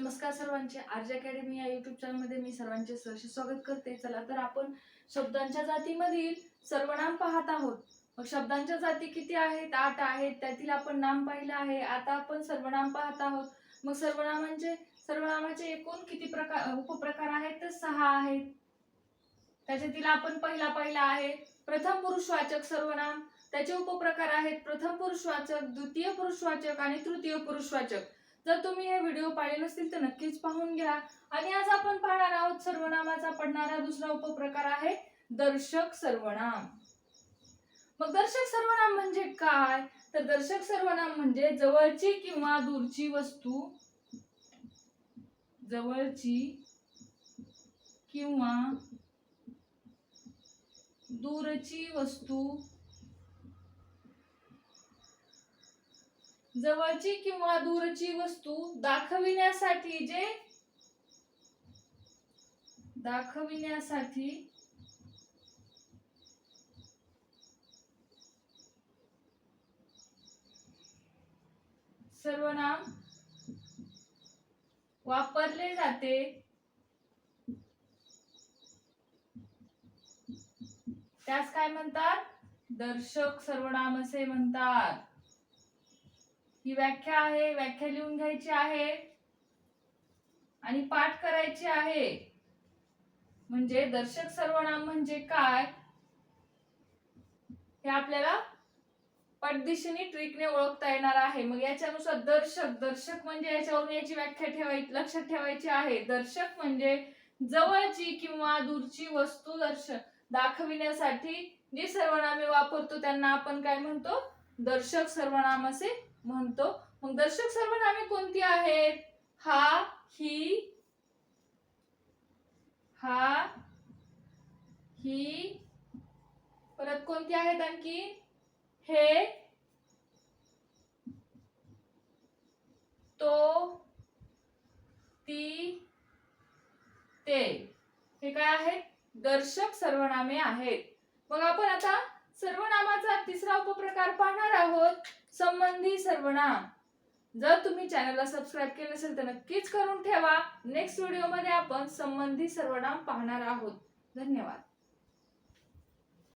नमस्कार सर्वांचे. आर्ज अकॅडमी या युट्यूब चॅनलमध्ये मी सर्वांचे सहर्ष स्वागत करते. चला तर आपण शब्दांच्या जातीमधील सर्वनाम पाहत आहोत. मग शब्दांच्या जाती किती आहेत? आठ आहेत. त्यातील आपण नाम पाहिलं आहे. आता आपण सर्वनाम पाहत आहोत. मग सर्वनामांचे म्हणजे, सर्वनामाचे एकूण किती प्रकार उपप्रकार आहेत? तर सहा आहेत. त्याच्यातील आपण पहिला पाहिला आहे प्रथम पुरुषवाचक सर्वनाम. त्याचे उपप्रकार आहेत प्रथम पुरुषवाचक द्वितीय पुरुषवाचक आणि तृतीय पुरुषवाचक जर तुम्ही हे व्हिडिओ पाहिले नसतील तर नक्कीच पाहून घ्या. आणि आज आपण पाहणार आहोत सर्वनामाचा पडणारा दुसरा उपप्रकार आहे दर्शक सर्वनाम. मग दर्शक सर्वनाम म्हणजे काय? तर दर्शक सर्वनाम म्हणजे जवळची किंवा दूरची वस्तू. जवळची किंवा दूरची वस्तू. जवळची किंवा दूरची वस्तू दाखविण्यासाठी जे? दाखविण्यासाठी सर्वनाम वापरले जाते. त्यास काय म्हणतात? दर्शक सर्वनाम असे म्हणतात. ही व्याख्या आहे व्याख्या लिहून घ्यायची आहे आणि पाठ करायची आहे. म्हणजे दर्शक सर्वनाम म्हणजे काय? हे आपल्याला पटदिशीने ट्रिकने ओळखता येणार आहे. मग याच्यानुसार दर्शक दर्शक म्हणजे याच्यावरून याची व्याख्या ठेवायची लक्षात ठेवायची आहे. दर्शक म्हणजे जवळची किंवा दूरची वस्तू दर्शक दाखविण्यासाठी जी सर्वनामे वापरतो त्यांना आपण काय म्हणतो? दर्शक सर्वनाम असे म्हणतो. मग दर्शक सर्वनामे कोणती आहेत? हा ही हा ही. परत कोणती आहेत आणखी? हे. तो ती ते. हे काय आहेत? दर्शक सर्वनामे आहेत. मग आपण आता सर्वनामाचा तिसरा उपप्रकार पाहणार आहोत. संबंधी सर्वनाम. जर तुम्ही चॅनलला सबस्क्राईब केलं नसेल तर नक्कीच करून ठेवा. नेक्स्ट व्हिडिओमध्ये आपण संबंधी सर्वनाम पाहणार आहोत. धन्यवाद.